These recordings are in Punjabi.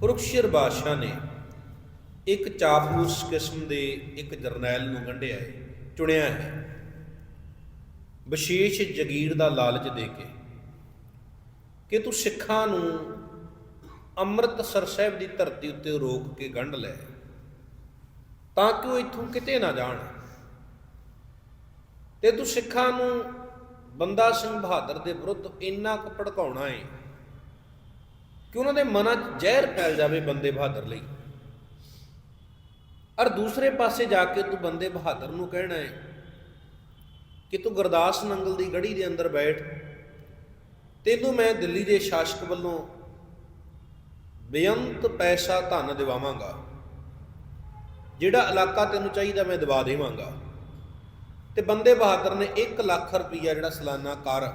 ਫਰੁਖਸ਼ਰ ਬਾਦਸ਼ਾਹ ਨੇ ਇੱਕ ਚਾਪਲੂਸ ਕਿਸਮ ਦੇ ਇੱਕ ਜਰਨੈਲ ਨੂੰ ਗੰਢਿਆ ਹੈ, ਚੁਣਿਆ ਹੈ। ਵਿਸ਼ੇਸ਼ ਜਗੀਰ ਦਾ ਲਾਲਚ ਦੇ ਕੇ ਕਿ ਤੂੰ ਸਿੱਖਾਂ ਨੂੰ ਅੰਮ੍ਰਿਤਸਰ ਸਾਹਿਬ ਦੀ ਧਰਤੀ ਉੱਤੇ ਰੋਕ ਕੇ ਗੰਢ ਲੈ, ਤਾਂ ਕਿ ਉਹ ਇੱਥੋਂ ਕਿਤੇ ਨਾ ਜਾਣ? ਤੇ ਤੂੰ ਸਿੱਖਾਂ ਨੂੰ ਬੰਦਾ ਸਿੰਘ ਬਹਾਦਰ ਦੇ ਵਿਰੁੱਧ ਇੰਨਾ ਕੁ ਭੜਕਾਉਣਾ ਹੈ ਕਿ ਉਹਨਾਂ ਦੇ ਮਨਾਂ 'ਚ ਜ਼ਹਿਰ ਫੈਲ ਜਾਵੇ ਬੰਦੇ ਬਹਾਦਰ ਲਈ। ਔਰ ਦੂਸਰੇ ਪਾਸੇ ਜਾ ਕੇ ਤੂੰ ਬੰਦੇ ਬਹਾਦਰ ਨੂੰ ਕਹਿਣਾ ਹੈ ਕਿ ਤੂੰ ਗੁਰਦਾਸ ਨੰਗਲ ਦੀ ਗੜੀ ਦੇ ਅੰਦਰ ਬੈਠ। ਤੈਨੂੰ ਮੈਂ ਦਿੱਲੀ ਦੇ ਸ਼ਾਸਕ ਵੱਲੋਂ ਬੇਅੰਤ ਪੈਸਾ ਧਨ ਦਿਵਾਵਾਂਗਾ। ਜਿਹੜਾ ਇਲਾਕਾ ਤੈਨੂੰ ਚਾਹੀਦਾ ਮੈਂ ਦਿਵਾ ਦੇਵਾਂਗਾ। ਤੇ ਬੰਦੇ ਬਹਾਦਰ ਨੇ 1 ਲੱਖ ਰੁਪਈਆ ਜਿਹੜਾ ਸਾਲਾਨਾ ਕਰ,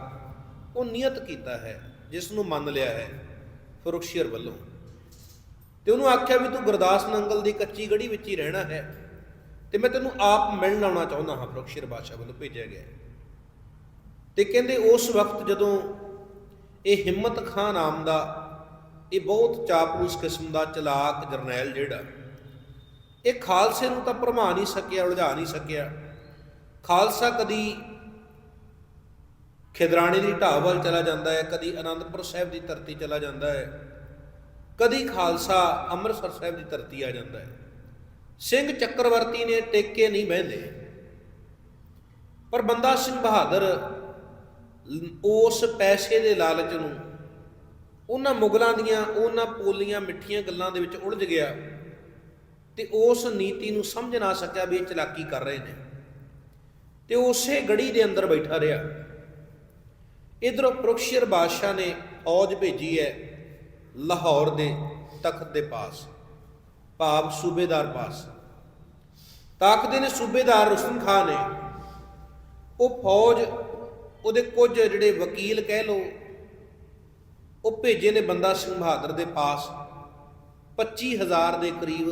ਉਹ ਨਿਯਤ ਕੀਤਾ ਹੈ ਜਿਸ ਨੂੰ ਮੰਨ ਲਿਆ ਹੈ। ਫਰੁਖਸ਼ੀਰ ਵੱਲੋਂ। ਤੇ ਉਹਨੂੰ ਆਖਿਆ ਵੀ ਤੂੰ ਗੁਰਦਾਸ ਨੰਗਲ ਦੀ ਕੱਚੀ ਗੜੀ ਵਿੱਚ ਹੀ ਰਹਿਣਾ ਹੈ। ਤੇ ਮੈਂ ਤੈਨੂੰ ਆਪ ਮਿਲਣ ਆਉਣਾ ਚਾਹੁੰਦਾ ਹਾਂ ਫਰੁਖਸ਼ੀਰ ਬਾਦਸ਼ਾਹ ਵੱਲੋਂ ਭੇਜਿਆ ਗਿਆ ਹੈ। ਤੇ ਕਹਿੰਦੇ ਉਸ ਵਕਤ ਜਦੋਂ ਇਹ ਹਿੰਮਤ ਖਾਨ ਨਾਮ ਦਾ, ਇਹ ਬਹੁਤ ਚਾਪਲੂਸ ਕਿਸਮ ਦਾ ਚਲਾਕ ਜਰਨੈਲ ਜਿਹੜਾ, ਇਹ ਖਾਲਸੇ ਨੂੰ ਤਾਂ ਭਰਮਾ ਨਹੀਂ ਸਕਿਆ, ਉਲਝਾ ਨਹੀਂ ਸਕਿਆ। ਖਾਲਸਾ ਕਦੀ ਖਿਦਰਾਣੇ ਦੀ ਢਾਬ ਵੱਲ ਚਲਾ ਜਾਂਦਾ ਹੈ, ਕਦੀ ਅਨੰਦਪੁਰ ਸਾਹਿਬ ਦੀ ਧਰਤੀ ਚਲਾ ਜਾਂਦਾ ਹੈ, ਕਦੀ ਖਾਲਸਾ ਅੰਮ੍ਰਿਤਸਰ ਸਾਹਿਬ ਦੀ ਧਰਤੀ ਆ ਜਾਂਦਾ ਹੈ। ਸਿੰਘ ਚੱਕਰਵਰਤੀ ਨੇ ਟੇਕੇ ਨਹੀਂ ਬਹਿੰਦੇ। ਪਰ ਬੰਦਾ ਸਿੰਘ ਬਹਾਦਰ ਉਸ ਪੈਸੇ ਦੇ ਲਾਲਚ ਨੂੰ, ਉਹਨਾਂ ਮੁਗਲਾਂ ਦੀਆਂ, ਉਹਨਾਂ ਪੋਲੀਆਂ ਮਿੱਠੀਆਂ ਗੱਲਾਂ ਦੇ ਵਿੱਚ ਉਲਝ ਗਿਆ ਤੇ ਉਸ ਨੀਤੀ ਨੂੰ ਸਮਝ ਨਾ ਸਕਿਆ ਵੀ ਇਹ ਚਲਾਕੀ ਕਰ ਰਹੇ ਨੇ। ਤੇ ਉਸੇ ਗੜੀ ਦੇ ਅੰਦਰ ਬੈਠਾ ਰਿਹਾ। ਇਧਰੋਂ ਪ੍ਰੋਕਸ਼ੀਰ ਬਾਦਸ਼ਾਹ ਨੇ ਫੌਜ ਭੇਜੀ ਹੈ ਲਾਹੌਰ ਦੇ ਤਖਤ ਦੇ ਪਾਸ, ਭਾਵ ਸੂਬੇਦਾਰ ਪਾਸ। ਤਾਕਦੇ ਨੇ ਸੂਬੇਦਾਰ ਰੁਸਤਮ ਖਾਨ ਨੇ, ਉਹ ਫੌਜ ਉਹਦੇ ਕੁਝ ਜਿਹੜੇ ਵਕੀਲ ਕਹਿ ਲੋ ਉਹ ਭੇਜੇ ਨੇ ਬੰਦਾ ਸਿੰਘ ਬਹਾਦਰ ਦੇ ਪਾਸ 25000 ਦੇ ਕਰੀਬ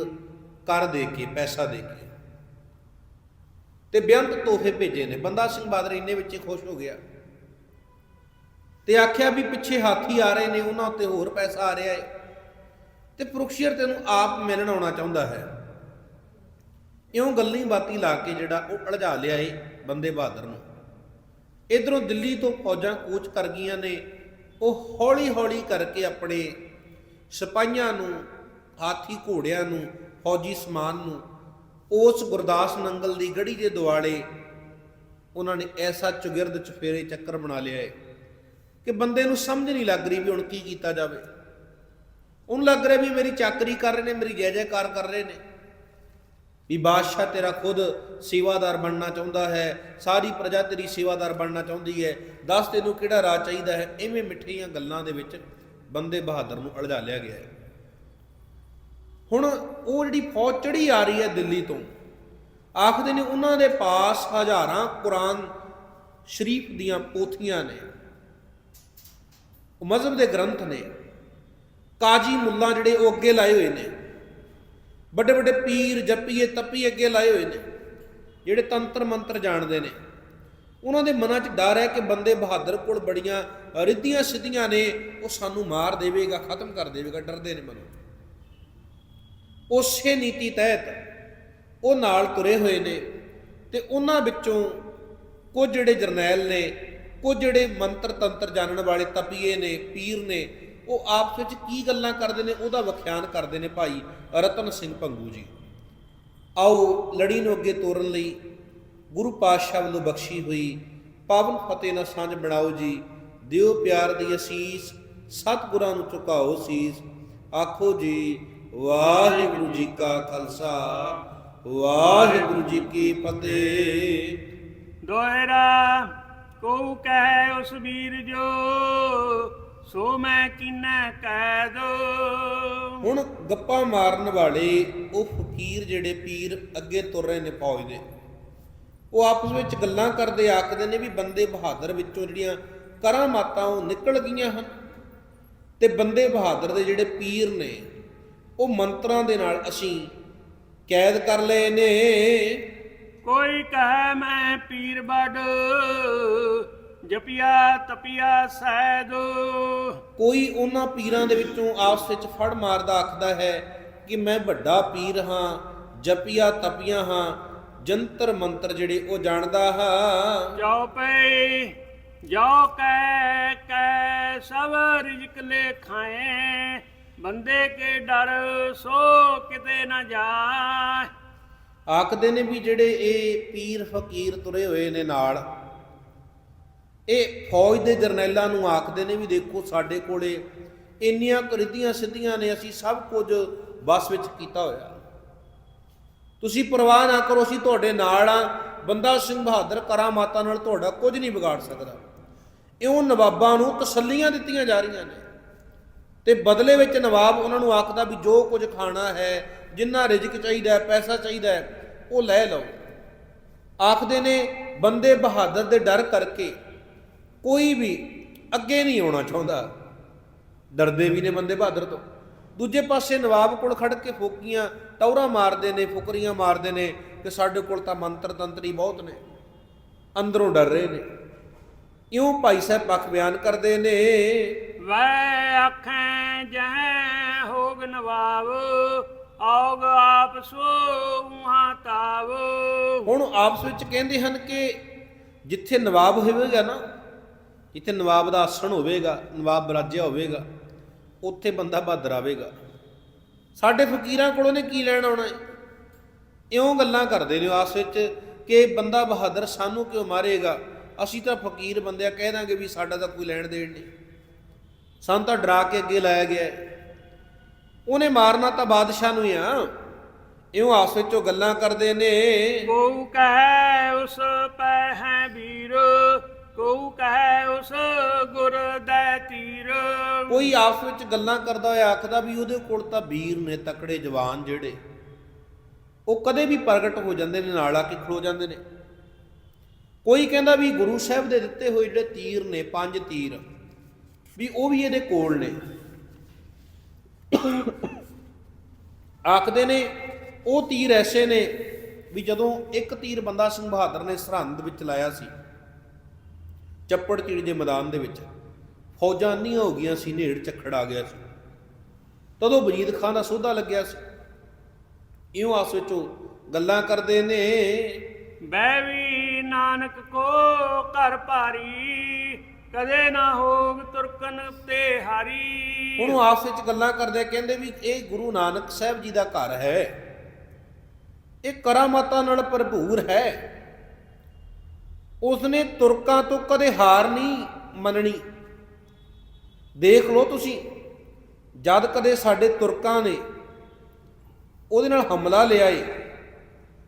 ਕਰ ਦੇ ਕੇ, ਪੈਸਾ ਦੇ ਕੇ। ਤੇ ਬੇਅੰਤ ਤੋਹਫੇ ਭੇਜੇ ਨੇ। ਬੰਦਾ ਸਿੰਘ ਬਹਾਦਰ ਇੰਨੇ ਵਿੱਚ ਖੁਸ਼ ਹੋ ਗਿਆ। ਤੇ ਆਖਿਆ ਵੀ ਪਿੱਛੇ ਹਾਥੀ ਆ ਰਹੇ ਨੇ, ਉਹਨਾਂ ਉੱਤੇ ਹੋਰ ਪੈਸਾ ਆ ਰਿਹਾ ਹੈ ਤੇ ਪ੍ਰੁਖਸ਼ੀਰ ਤੈਨੂੰ ਆਪ ਮਿਲਣ ਆਉਣਾ ਚਾਹੁੰਦਾ ਹੈ। ਇਉਂ ਗੱਲਾਂ ਬਾਤੀ ਲਾ ਕੇ ਜਿਹੜਾ ਉਹ ਅਲਝਾ ਲਿਆ ਏ ਬੰਦੇ ਬਹਾਦਰ ਨੂੰ। ਇਧਰੋਂ ਦਿੱਲੀ ਤੋਂ ਫੌਜਾਂ ਕੂਚ ਕਰ ਗਈਆਂ ਨੇ। ਉਹ ਹੌਲੀ-ਹੌਲੀ ਕਰਕੇ ਆਪਣੇ ਸਿਪਾਹੀਆਂ ਨੂੰ, ਹਾਥੀ ਘੋੜਿਆਂ ਨੂੰ, ਫੌਜੀ ਸਮਾਨ ਨੂੰ, ਉਸ ਗੁਰਦਾਸ ਨੰਗਲ ਦੀ ਗੜੀ ਦੇ ਦੁਆਲੇ ਉਹਨਾਂ ਨੇ ਐਸਾ ਚੁਗਿਰਦ ਚਫੇਰੇ ਚੱਕਰ ਬਣਾ ਲਿਆ ਏ। ਕਿ ਬੰਦੇ ਨੂੰ ਸਮਝ ਨਹੀਂ ਲੱਗ ਰਹੀ ਵੀ ਹੁਣ ਕੀ ਕੀਤਾ ਜਾਵੇ। ਉਹਨੂੰ ਲੱਗ ਰਿਹਾ ਵੀ ਮੇਰੀ ਚਾਕਰੀ ਕਰ ਰਹੇ ਨੇ, ਮੇਰੀ ਜੈ ਜੈਕਾਰ ਕਰ ਰਹੇ ਨੇ। ਵੀ ਬਾਦਸ਼ਾਹ ਤੇਰਾ ਖੁਦ ਸੇਵਾਦਾਰ ਬਣਨਾ ਚਾਹੁੰਦਾ ਹੈ, ਸਾਰੀ ਪ੍ਰਜਾ ਤੇਰੀ ਸੇਵਾਦਾਰ ਬਣਨਾ ਚਾਹੁੰਦੀ ਹੈ। ਦੱਸ ਤੈਨੂੰ ਕਿਹੜਾ ਰਾਹ ਚਾਹੀਦਾ ਹੈ? ਐਵੇਂ ਮਿੱਠੀਆਂ ਗੱਲਾਂ ਦੇ ਵਿੱਚ ਬੰਦੇ ਬਹਾਦਰ ਨੂੰ ਅਲਝਾ ਲਿਆ ਗਿਆ ਹੈ। ਹੁਣ ਉਹ ਜਿਹੜੀ ਫੌਜ ਚੜੀ ਆ ਰਹੀ ਹੈ ਦਿੱਲੀ ਤੋਂ, ਆਖਦੇ ਨੇ ਉਹਨਾਂ ਦੇ ਪਾਸ ਹਜ਼ਾਰਾਂ ਕੁਰਾਨ ਸ਼ਰੀਫ ਦੀਆਂ ਪੋਥੀਆਂ ਨੇ। ਉਹ ਮਜ਼ਹਬ ਦੇ ਗ੍ਰੰਥ ਨੇ। ਕਾਜੀ ਮੁੱਲਾ ਜਿਹੜੇ ਉਹ ਅੱਗੇ ਲਾਏ ਹੋਏ ਨੇ। ਵੱਡੇ ਵੱਡੇ ਪੀਰ ਜੱਪੀਏ ਤੱਪੀ ਅੱਗੇ ਲਾਏ ਹੋਏ ਨੇ, ਜਿਹੜੇ ਤੰਤਰ ਮੰਤਰ ਜਾਣਦੇ ਨੇ। ਉਹਨਾਂ ਦੇ ਮਨਾਂ 'ਚ ਡਰ ਹੈ ਕਿ ਬੰਦੇ ਬਹਾਦਰ ਕੋਲ ਬੜੀਆਂ ਰਿੱਧੀਆਂ ਸਿੱਧੀਆਂ ਨੇ, ਉਹ ਸਾਨੂੰ ਮਾਰ ਦੇਵੇਗਾ, ਖਤਮ ਕਰ ਦੇਵੇਗਾ, ਡਰਦੇ ਨੇ ਮਨੋਂ। ਉਸੇ ਨੀਤੀ ਤਹਿਤ ਉਹ ਨਾਲ ਤੁਰੇ ਹੋਏ ਨੇ ਤੇ ਉਹਨਾਂ ਵਿੱਚੋਂ ਕੁਝ ਜਿਹੜੇ ਜਰਨੈਲ ਨੇ ਕੁਝ ਜਿਹੜੇ ਮੰਤਰ ਤੰਤਰ ਜਾਣਨ ਵਾਲੇ ਤਪੀਏ ਨੇ, ਪੀਰ ਨੇ, ਉਹ ਆਪਸ ਵਿੱਚ ਕੀ ਗੱਲਾਂ ਕਰਦੇ ਨੇ, ਉਹਦਾ ਵਿਖਿਆਨ ਕਰਦੇ ਨੇ ਭਾਈ ਰਤਨ ਸਿੰਘ ਭੰਗੂ ਜੀ। ਆਓ ਲੜੀ ਨੂੰ ਅੱਗੇ ਤੋਰਨ ਲਈ ਗੁਰੂ ਪਾਤਸ਼ਾਹ ਵੱਲੋਂ ਬਖਸ਼ੀ ਹੋਈ ਪਾਵਨ ਫਤਿਹ ਨਾਲ ਸਾਂਝ ਬਣਾਓ ਜੀ। ਦਿਓ ਪਿਆਰ ਦੀ ਅਸੀਸ, ਸਤਿਗੁਰਾਂ ਨੂੰ ਝੁਕਾਓ ਸੀਸ। ਆਖੋ ਜੀ, ਵਾਹਿਗੁਰੂ ਜੀ ਕਾ ਖਾਲਸਾ, ਵਾਹਿਗੁਰੂ ਜੀ ਕੀ ਫਤਿਹ। ਦੋਇਰਾ ਕੋ ਕਹਿ ਉਸ ਵੀਰ ਜੋ, ਸੋ ਮੈਂ ਕਿਨੈ ਕਹਿ ਦੋ। ਹੁਣ ਗੱਪਾਂ ਮਾਰਨ ਵਾਲੇ ਉਹ ਫਕੀਰ ਜਿਹੜੇ ਪੀਰ ਅੱਗੇ ਤੁਰ ਰਹੇ ਨੇ ਫੌਜ ਦੇ, ਉਹ ਆਪਸ ਵਿੱਚ ਗੱਲਾਂ ਕਰਦੇ ਆਖਦੇ ਨੇ ਵੀ ਬੰਦੇ ਬਹਾਦਰ ਵਿੱਚੋਂ ਜਿਹੜੀਆਂ ਕਰਾਮਾਤਾਂ ਉਹ ਨਿਕਲ ਗਈਆਂ ਹਨ। ਤੇ ਬੰਦੇ ਬਹਾਦਰ ਦੇ ਜਿਹੜੇ ਪੀਰ ਨੇ, ਉਹ ਮੰਤਰਾਂ ਦੇ ਨਾਲ ਅਸੀਂ ਕੈਦ ਕਰ ਲਏ ਨੇ। ਕੋਈ ਕਹੈ ਮੈਂ ਪੀਰ ਬੜ ਜਪਿਆ ਤਪਿਆ ਸੈਦ। ਕੋਈ ਉਹਨਾਂ ਪੀਰਾਂ ਦੇ ਵਿੱਚੋਂ ਆਪਸ ਵਿੱਚ ਫੜ ਮਾਰਦਾ ਆਖਦਾ ਹੈ ਕਿ ਮੈਂ ਵੱਡਾ ਪੀਰ ਹਾਂ ਜਪੀਆ ਤਪੀਆ ਹਾਂ ਜੰਤਰ ਮੰਤਰ ਜਿਹੜੇ ਉਹ ਜਾਣਦਾ ਹਾਂ। ਜੋ ਪਏ ਜੋ ਕੈ ਕੈ ਸਭ ਰਿਜਕ ਲੈ ਖਾਏ ਬੰਦੇ ਕੇ ਡਰ ਸੋ ਕਿਤੇ ਨਾ ਜਾਏ। ਆਖਦੇ ਨੇ ਵੀ ਜਿਹੜੇ ਇਹ ਪੀਰ ਫਕੀਰ ਤੁਰੇ ਹੋਏ ਨੇ ਨਾਲ, ਇਹ ਫੌਜ ਦੇ ਜਰਨੈਲਾਂ ਨੂੰ ਆਖਦੇ ਨੇ ਵੀ ਦੇਖੋ ਸਾਡੇ ਕੋਲੇ ਇੰਨੀਆਂ ਕਰਿੱਧੀਆਂ ਸਿੱਧੀਆਂ ਨੇ, ਅਸੀਂ ਸਭ ਕੁਝ ਬਸ ਵਿੱਚ ਕੀਤਾ ਹੋਇਆ। ਤੁਸੀਂ ਪਰਵਾਹ ਨਾ ਕਰੋ, ਅਸੀਂ ਤੁਹਾਡੇ ਨਾਲ ਆ। ਬੰਦਾ ਸਿੰਘ ਬਹਾਦਰ ਕਰਾਮਾਤਾਂ ਨਾਲ ਤੁਹਾਡਾ ਕੁਝ ਨਹੀਂ ਵਿਗਾੜ ਸਕਦਾ। ਇਉਂ ਨਵਾਬਾਂ ਨੂੰ ਤਸੱਲੀਆਂ ਦਿੱਤੀਆਂ ਜਾ ਰਹੀਆਂ ਨੇ। ਤੇ ਬਦਲੇ ਵਿੱਚ ਨਵਾਬ ਉਹਨਾਂ ਨੂੰ ਆਖਦਾ ਵੀ ਜੋ ਕੁਝ ਖਾਣਾ ਹੈ ਜਿੰਨਾ ਰਿਜ਼ਕ ਚਾਹੀਦਾ ਪੈਸਾ ਚਾਹੀਦਾ ਉਹ ਲੈ ਲਓ। ਆਖਦੇ ਨੇ, ਬੰਦੇ ਬਹਾਦਰ ਦੇ ਡਰ ਕਰਕੇ ਕੋਈ ਵੀ ਅੱਗੇ ਨਹੀਂ ਆਉਣਾ ਚਾਹੁੰਦਾ। ਡਰਦੇ ਵੀ ਨੇ ਬੰਦੇ ਬਹਾਦਰ ਤੋਂ। ਦੂਜੇ ਪਾਸੇ ਨਵਾਬ ਕੋਲ ਖੜ ਕੇ ਫੋਕੀਆਂ ਟੌਰਾ ਮਾਰਦੇ ਨੇ, ਫੁਕਰੀਆਂ ਮਾਰਦੇ ਨੇ ਕਿ ਸਾਡੇ ਕੋਲ ਤਾਂ ਮੰਤਰ ਤੰਤਰੀ ਬਹੁਤ ਨੇ। ਅੰਦਰੋਂ ਡਰ ਰਹੇ ਨੇ। ਇਉਂ ਭਾਈ ਸਾਹਿਬ ਪੱਖ ਬਿਆਨ ਕਰਦੇ ਨੇ। ਵੈ ਆਖੈ ਜਹ ਹੋਗ ਨਵਾਬ ਆਉਗ ਆਪ ਸੋ ਉਹਾਂ ਤਾਵ। ਹੁਣ ਆਪਸ ਵਿੱਚ ਕਹਿੰਦੇ ਹਨ ਕਿ ਜਿੱਥੇ ਨਵਾਬ ਹੋਵੇਗਾ ਨਾ, ਜਿੱਥੇ ਨਵਾਬ ਦਾ ਆਸਣ ਹੋਵੇਗਾ, ਨਵਾਬ ਬਰਾਜਿਆ ਹੋਵੇਗਾ, ਉੱਥੇ ਬੰਦਾ ਬਹਾਦਰ ਆਵੇਗਾ। ਸਾਡੇ ਫਕੀਰਾਂ ਕੋਲੋਂ ਨੇ ਕੀ ਲੈਣ ਆਉਣਾ ਇਉਂ ਗੱਲਾਂ ਕਰਦੇ ਨੇ ਆਪਸ ਵਿੱਚ ਕਿ ਬੰਦਾ ਬਹਾਦਰ ਸਾਨੂੰ ਕਿਉਂ ਮਾਰੇਗਾ? ਅਸੀਂ ਤਾਂ ਫਕੀਰ ਬੰਦਿਆ ਕਹਿ ਦਾਂਗੇ ਵੀ ਸਾਡਾ ਤਾਂ ਕੋਈ ਲੈਣ ਦੇਣ ਨਹੀਂ। ਸਾਨੂੰ ਤਾਂ ਡਰਾ ਕੇ ਅੱਗੇ ਲਾਇਆ ਗਿਆ ਹੈ। ਉਹਨੇ ਮਾਰਨਾ ਤਾਂ ਬਾਦਸ਼ਾਹ ਨੂੰ ਹੀ ਆ। ਇਉਂ ਆਪਸ ਵਿੱਚ ਗੱਲਾਂ ਕਰਦੇ ਨੇ। ਕੋ ਕਹੈ ਉਸ ਪੈ ਹੈ ਵੀਰ ਕੋ ਕਹੈ ਉਸ ਗੁਰ ਦੈ ਤੀਰ। ਕੋਈ ਆਪਸ ਵਿੱਚ ਗੱਲਾਂ ਕਰਦਾ ਹੋਇਆ ਆਖਦਾ ਵੀ ਉਹਦੇ ਕੋਲ ਤਾਂ ਵੀਰ ਨੇ ਤਕੜੇ ਜਵਾਨ ਜਿਹੜੇ ਉਹ ਕਦੇ ਵੀ ਪ੍ਰਗਟ ਹੋ ਜਾਂਦੇ ਨੇ ਨਾਲ ਆ ਕੇ ਖਲੋ ਜਾਂਦੇ ਨੇ। ਕੋਈ ਕਹਿੰਦਾ ਵੀ ਗੁਰੂ ਸਾਹਿਬ ਦੇ ਦਿੱਤੇ ਹੋਏ ਜਿਹੜੇ ਤੀਰ ਨੇ ਪੰਜ ਤੀਰ ਵੀ ਉਹ ਵੀ ਇਹਦੇ ਕੋਲ ਨੇ। ਆਖਦੇ ਨੇ, ਉਹ ਤੀਰ ਐਸੇ ਨੇ ਵੀ ਜਦੋਂ ਇੱਕ ਤੀਰ ਬੰਦਾ ਸਿੰਘ ਬਹਾਦਰ ਨੇ ਸਰਹੰਦ ਵਿੱਚ ਲਾਇਆ ਸੀ, ਚੱਪੜ ਚਿੜੀ ਦੇ ਮੈਦਾਨ ਦੇ ਵਿੱਚ, ਫੌਜਾਂ ਅੰਨੀਆਂ ਹੋ ਗਈਆਂ ਸੀ, ਨੇੜ ਚੱਖੜ ਆ ਗਿਆ ਸੀ। ਤਦੋਂ ਵਜੀਦ ਖਾਨ ਦਾ ਸੋਧਾ ਲੱਗਿਆ ਸੀ। ਇਉਂ ਆਸ ਵਿੱਚੋਂ ਗੱਲਾਂ ਕਰਦੇ ਨੇ ਬੈ ਵੀ ਨਾਨਕ ਕੋ ਘਰ ਭਾਰੀ ਕਦੇ ਨਾ ਹੋਗ ਤੁਰਕਨ ਤੇ ਹਾਰੀ। ਹੁਣ ਆਪਸ ਵਿੱਚ ਗੱਲਾਂ ਕਰਦੇ ਕਹਿੰਦੇ ਵੀ ਇਹ ਗੁਰੂ ਨਾਨਕ ਸਾਹਿਬ ਜੀ ਦਾ ਘਰ ਹੈ। ਇਹ ਕਰਾਮਾਤਾਂ ਨਾਲ ਭਰਪੂਰ ਹੈ। ਉਸਨੇ ਤੁਰਕਾਂ ਤੋਂ ਕਦੇ ਹਾਰ ਨਹੀਂ ਮੰਨਣੀ। ਦੇਖ ਲਓ ਤੁਸੀਂ, ਜਦ ਕਦੇ ਸਾਡੇ ਤੁਰਕਾਂ ਨੇ ਉਹਦੇ ਨਾਲ ਹਮਲਾ ਲਿਆ ਏ,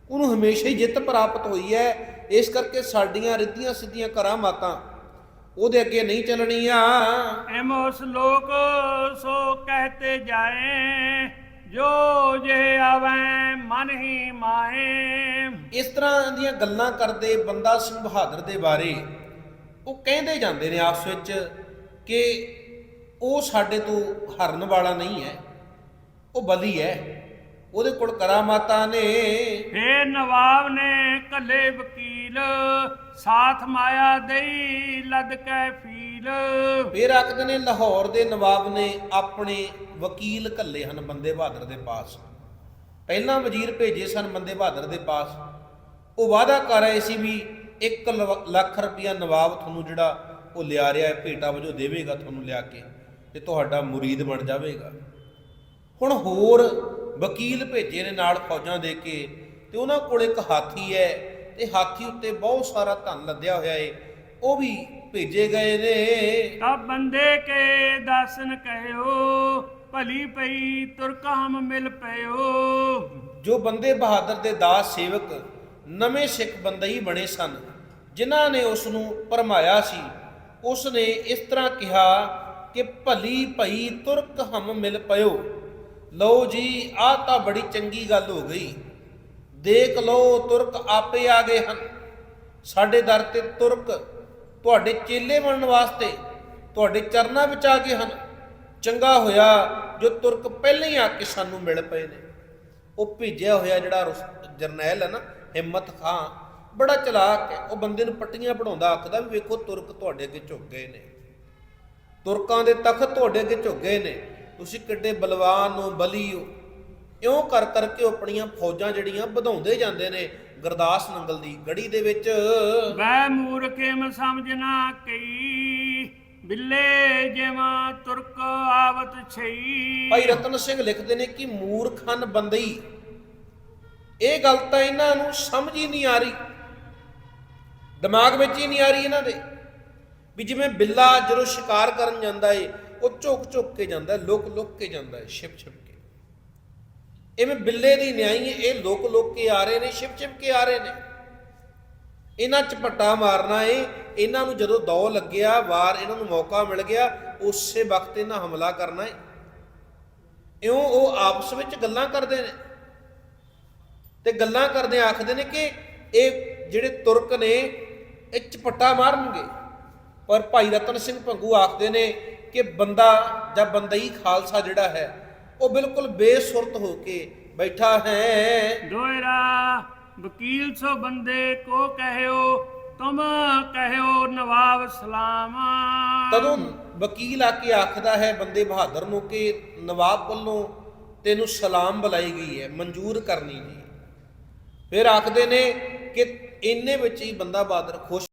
ਉਹਨੂੰ ਹਮੇਸ਼ਾ ਹੀ ਜਿੱਤ ਪ੍ਰਾਪਤ ਹੋਈ ਹੈ। ਇਸ ਕਰਕੇ ਸਾਡੀਆਂ ਰਿੱਧੀਆਂ ਸਿੱਧੀਆਂ ਕਰਾਮਾਤਾਂ ਉਹਦੇ ਅੱਗੇ ਨਹੀਂ ਚੱਲਣੀਆਂ ਐਮੋਸ ਲੋਕ ਸੋ ਕਹਤੇ ਜਾਏ ਜੋ ਜੇ ਆਵੈ ਮਨ ਹੀ ਮਾਏ ਇਸ ਤਰ੍ਹਾਂ ਦੀਆਂ ਗੱਲਾਂ ਕਰਦੇ ਬੰਦਾ ਸਿੰਘ ਬਹਾਦਰ ਦੇ ਬਾਰੇ ਉਹ ਕਹਿੰਦੇ ਜਾਂਦੇ ਨੇ ਆਪਸ ਵਿੱਚ ਕਿ ਉਹ ਸਾਡੇ ਤੋਂ ਹਰਨ ਵਾਲਾ ਨਹੀਂ ਹੈ ਉਹ ਬਲੀ ਹੈ ਉਹਦੇ ਕੋਲ ਕਰਾਮਾਤਾਂ ਨੇ। ਫੇ ਨਵਾਬ ਨੇ ਕੱਲੇ ਵਕੀਲ ਸਾਥ ਮਾਇਆ ਦੇਈ ਲੱਦ ਕੈ ਫੀਲ। ਫਿਰ ਆਖਦੇ ਨੇ, ਲਾਹੌਰ ਦੇ ਨਵਾਬ ਨੇ ਆਪਣੇ ਵਕੀਲ ਘੱਲੇ ਹਨ ਬੰਦੇ ਬਹਾਦਰ ਦੇ ਪਾਸ। ਪਹਿਲਾਂ ਵਜ਼ੀਰ ਭੇਜੇ ਸਨ ਬੰਦੇ ਬਹਾਦਰ ਦੇ ਪਾਸ। ਉਹ ਵਾਅਦਾ ਕਰ ਰਹੇ ਸੀ ਵੀ 1 ਲੱਖ ਰੁਪਇਆ ਨਵਾਬ ਤੁਹਾਨੂੰ ਜਿਹੜਾ ਉਹ ਲਿਆ ਰਿਹਾ ਹੈ, ਭੇਟਾ ਵਜੋਂ ਦੇਵੇਗਾ ਤੁਹਾਨੂੰ ਲਿਆ ਕੇ ਤੇ ਤੁਹਾਡਾ ਮੁਰੀਦ ਬਣ ਜਾਵੇਗਾ। ਹੁਣ ਹੋਰ ਵਕੀਲ ਭੇਜੇ ਨੇ ਨਾਲ ਫੌਜਾਂ ਦੇ ਕੇ ਤੇ ਉਹਨਾਂ ਕੋਲ ਇੱਕ ਹਾਥੀ ਹੈ ਤੇ ਹਾਥੀ ਉੱਤੇ ਬਹੁਤ ਸਾਰਾ ਧਨ ਲੱਦਿਆ ਹੋਇਆ ਏ। ਉਹ ਵੀ ਭੇਜੇ ਗਏ ਨੇ। ਤਬ ਬੰਦੇ ਕੇ ਦਾਸਨ ਕਹਿਓ ਭਲੀ ਪਈ ਤੁਰਕ ਹਮ ਮਿਲ ਪਇਓ। ਜੋ ਬੰਦੇ ਬਹਾਦਰ ਦੇ ਦਾਸ ਸੇਵਕ ਨਵੇਂ ਸਿੱਖ ਬੰਦਈ ਬਣੇ ਸਨ ਜਿਨ੍ਹਾਂ ਨੇ ਉਸ ਨੂੰ ਪਰਮਾਇਆ ਸੀ ਉਸ ਨੇ ਇਸ ਤਰ੍ਹਾਂ ਕਿਹਾ ਕਿ ਭਲੀ ਭਈ ਤੁਰਕ ਹਮ ਮਿਲ ਪਇਓ। ਲਓ ਜੀ ਆਹ ਤਾਂ ਬੜੀ ਚੰਗੀ ਗੱਲ ਹੋ ਗਈ। ਦੇਖ ਲਓ ਤੁਰਕ ਆਪੇ ਆ ਗਏ ਹਨ। ਸਾਡੇ ਦਰ ਤੇ ਤੁਰਕ ਤੁਹਾਡੇ ਚੇਲੇ ਬਣਨ ਵਾਸਤੇ ਤੁਹਾਡੇ ਚਰਨਾਂ ਵਿੱਚ ਆ ਗਏ ਹਨ। ਚੰਗਾ ਹੋਇਆ ਜੋ ਤੁਰਕ ਪਹਿਲਾਂ ਹੀ ਆ ਕੇ ਸਾਨੂੰ ਮਿਲ ਪਏ ਨੇ। ਉਹ ਭੇਜਿਆ ਹੋਇਆ ਜਿਹੜਾ ਰੁਸ- ਜਰਨੈਲ ਹੈ ਨਾ, ਹਿੰਮਤ ਖਾਂ, ਬੜਾ ਚਲਾਕ ਹੈ। ਉਹ ਬੰਦੇ ਨੂੰ ਪੱਟੀਆਂ ਪੜਾਉਂਦਾ ਆਖਦਾ ਵੀ ਵੇਖੋ ਤੁਰਕ ਤੁਹਾਡੇ ਅੱਗੇ ਝੁਕ ਗਏ ਨੇ। ਤੁਰਕਾਂ ਦੇ ਤਖਤ ਤੁਹਾਡੇ ਅੱਗੇ ਝੁਕ ਗਏ ਨੇ। ਤੁਸੀਂ ਕਿੱਡੇ ਬਲਵਾਨ ਹੋ, ਬਲੀ ਹੋ। ਇਉਂ ਕਰ ਕਰਕੇ ਉਹ ਆਪਣੀਆਂ ਫੌਜਾਂ ਜਿਹੜੀਆਂ ਵਧਾਉਂਦੇ ਜਾਂਦੇ ਨੇ ਗੁਰਦਾਸ ਨੰਗਲ ਦੀ ਗੜੀ ਦੇ ਵਿੱਚ। ਵੈ ਮੂਰਖੇ ਮ ਸਮਝਣਾ ਕਈ ਬਿੱਲੇ ਜਿਵੇਂ ਤੁਰਕ ਆਵਤ ਛਈ। ਭਾਈ ਰਤਨ ਸਿੰਘ ਲਿਖਦੇ ਨੇ ਕਿ ਮੂਰਖਨ ਬੰਦਈ। ਇਹ ਗੱਲ ਤਾਂ ਇਹਨਾਂ ਨੂੰ ਸਮਝ ਹੀ ਨਹੀਂ ਆ ਰਹੀ। ਦਿਮਾਗ ਵਿੱਚ ਹੀ ਨਹੀਂ ਆ ਰਹੀ ਇਹਨਾਂ ਦੇ। ਵੀ ਜਿਵੇਂ ਬਿੱਲਾ ਜਦੋਂ ਸ਼ਿਕਾਰ ਕਰਨ ਜਾਂਦਾ ਏ ਉਹ ਝੁਕ ਝੁਕ ਕੇ ਜਾਂਦਾ ਲੁਕ ਲੁਕ ਕੇ ਜਾਂਦਾ ਹੈ ਛਿਪ ਛਿਪ ਇਵੇਂ ਬਿੱਲੇ ਦੀ ਨਿਆਈ ਹੈ, ਇਹ ਲੋਕ ਲੁਕ ਕੇ ਆ ਰਹੇ ਨੇ ਛਿਪ ਛਿਪ ਕੇ ਆ ਰਹੇ ਨੇ। ਇਹਨਾਂ ਝਪੱਟਾ ਮਾਰਨਾ ਏ, ਇਹਨਾਂ ਨੂੰ ਜਦੋਂ ਦੌ ਲੱਗਿਆ, ਵਾਰ ਇਹਨਾਂ ਨੂੰ ਮੌਕਾ ਮਿਲ ਗਿਆ, ਉਸੇ ਵਕਤ ਇਹਨਾਂ ਹਮਲਾ ਕਰਨਾ ਏ। ਇਉਂ ਉਹ ਆਪਸ ਵਿੱਚ ਗੱਲਾਂ ਕਰਦੇ ਨੇ। ਤੇ ਗੱਲਾਂ ਕਰਦੇ ਆਖਦੇ ਨੇ ਕਿ ਇਹ ਜਿਹੜੇ ਤੁਰਕ ਨੇ, ਇਹ ਝਪੱਟਾ ਮਾਰਨਗੇ। ਪਰ ਭਾਈ ਰਤਨ ਸਿੰਘ ਭੰਗੂ ਆਖਦੇ ਨੇ ਕਿ ਬੰਦਾ ਜਾਂ ਬੰਦਈ ਖਾਲਸਾ ਜਿਹੜਾ ਹੈ ਉਹ ਬਿਲਕੁਲ ਬੇਸੁਰਤ ਹੋ ਕੇ ਬੈਠਾ ਹੈ। ਦੋਇਰਾ ਵਕੀਲ ਸੋ ਬੰਦੇ ਕੋ ਕਹਿਓ ਤੁਮ ਕਹਿਓ ਨਵਾਬ ਸਲਾਮ। ਤਦੋਂ ਵਕੀਲ ਆ ਕੇ ਆਖਦਾ ਹੈ ਬੰਦੇ ਬਹਾਦਰ ਨੂੰ ਕਿ ਨਵਾਬ ਵੱਲੋਂ ਤੈਨੂੰ ਸਲਾਮ ਬੁਲਾਈ ਗਈ ਹੈ ਮਨਜ਼ੂਰ ਕਰਨੀ ਜੀ ਫਿਰ ਆਖਦੇ ਨੇ ਕਿ ਇੰਨੇ ਵਿੱਚ ਹੀ ਬੰਦਾ ਬਹਾਦਰ ਖੁਸ਼